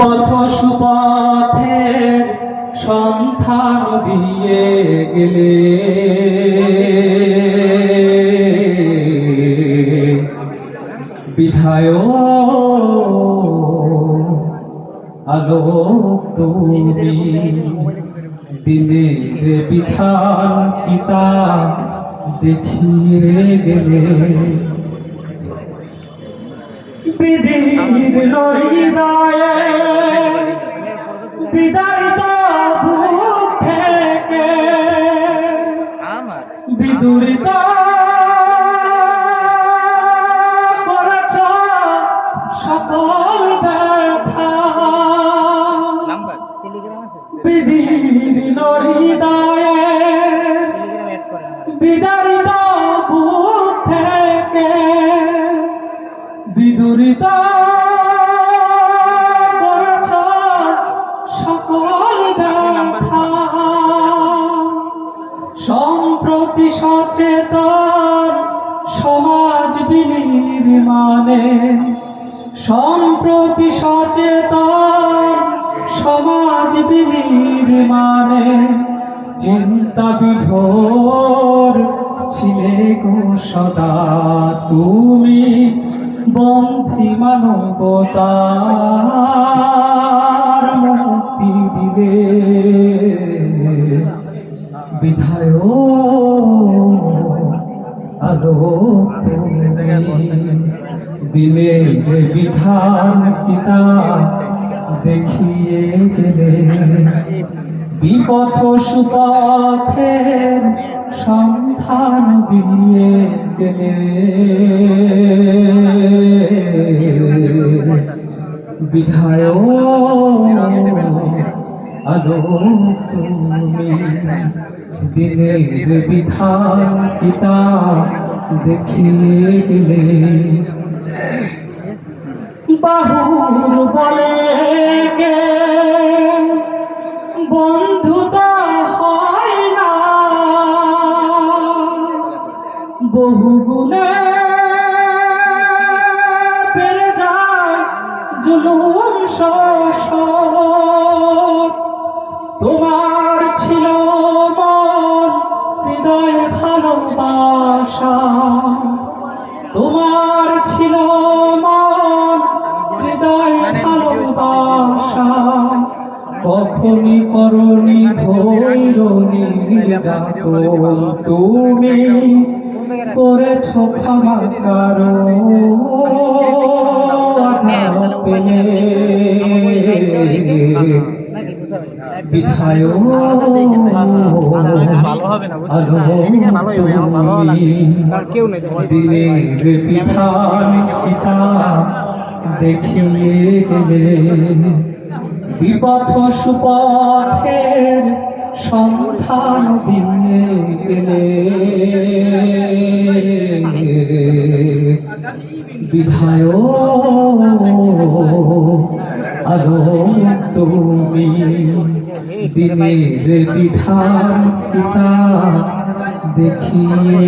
পথ সুপথের সন্ধান দিয়ে গেলে। বিধায় আলো তুমি দিনের বিধান পিতা দেখিয়ে গেলে। বিধির হৃদয়ে বিদারিত বুক থেকে বিদুরিত করেছ সকল ব্যথা। বিধির হৃদয়ে বিদারিত বুক থেকে বিদুরিত সম্প্রতি সচেতন সমাজ বিনির্মাণে, সম্প্রতি সচেতন সমাজ বিনির্মাণে চিন্তা বিভোর ছিলে গো সদা। তুমি বন্ধি মানবতার দিলে বিধান পিতা, দেখিয়ে গেলে। বিপথ সুপথের সন্ধান দিয়ে গেলে। বিধায় আলো তুমি দিনের বিধান পিতা, দেখিয়ে গেলে। বন্ধুতা হয় না। বহু গুণে জুলুম শোষণ তোমার ছিল মন হৃদয় ভালোবাসা। তোমার ছিল কখনই ধৈর্য নির্যাতন তুমি করেছ ক্ষমা কারও বিধায় দিনের দেখিয়ে গেলে বিপথ সুপথের সন্ধান দিয়ে গেলে বিধায় তুমি দিনের বিধান পিতা দেখিয়ে